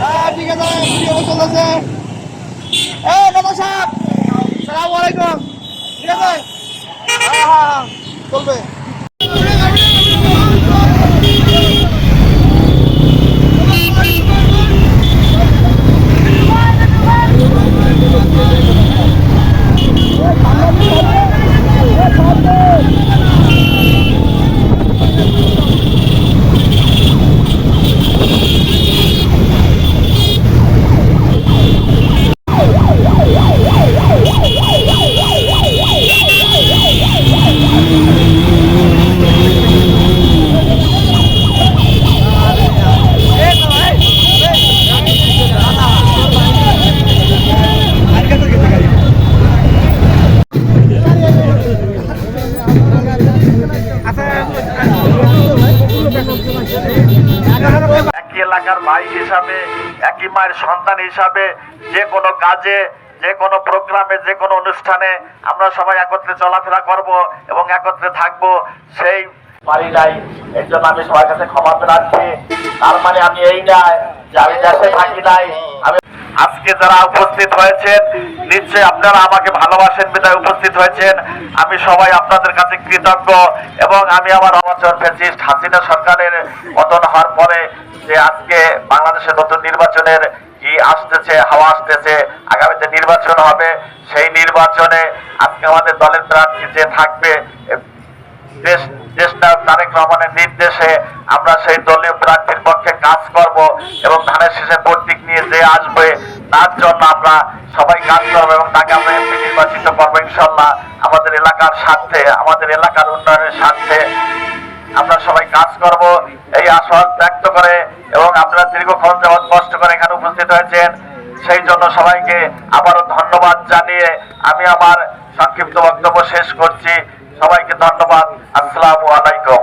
হ্যাঁ ঠিক আছে ভিডিও চলতেছে এ দাদা সালাম আলাইকুম ঠিক আছে হ্যাঁ হ্যাঁ হ্যাঁ চলবে। এলাকার ভাই হিসাবে, একই মায়ের সন্তান হিসাবে, যে কোনো কাজে, যে কোনো প্রোগ্রামে, যে কোনো অনুষ্ঠানে আমরা সবাই একত্রে চলাফেরা করব এবং একত্রে থাকব। সেই পারি নাই এর জন্য আমি সবার কাছে ক্ষমা প্রার্থী। তার মানে আমি এই নাই যে আমি দেশে থাকি নাই। আমি আজকে যারা উপস্থিত হয়েছেন, নিশ্চয়ই আপনারা আমাকে ভালোবাসেন, বিদায় উপস্থিত হয়েছেন। আমি সবাই আপনাদের কাছে কৃতজ্ঞ এবং আমি আমার অবচর ফেসিস্ট হাসিনা সরকারের পতন হওয়ার পরে যে আজকে বাংলাদেশের নতুন নির্বাচনের কি আসতেছে, হাওয়া আসতেছে, আগামীতে নির্বাচন হবে, সেই নির্বাচনে আজকে আমাদের দলের প্রার্থী যে থাকবে তারেক রহমানের নির্দেশে আমরা সেই দলীয় প্রার্থীর পক্ষে কাজ করব এবং ধানের শেষে প্রতীক নিয়ে যে আসবে, তার জন্য আমরা সবাই কাজ করব এবং তাকে আমরা এমপি নির্বাচিত করব ইনশাল্লাহ আমাদের এলাকার স্বার্থে, আমাদের এলাকার উন্নয়নের স্বার্থে আমরা সবাই কাজ করব। এই আশ্বাস ব্যক্ত করে এবং আপনারা দীর্ঘক্ষণ যাবৎ কষ্ট করে এখানে উপস্থিত হয়েছেন। সেই জন্য সবাইকে আবারও ধন্যবাদ জানিয়ে আমি আমার সংক্ষিপ্ত বক্তব্য শেষ করছি। সবাইকে ধন্যবাদ। আসসালামু আলাইকুম।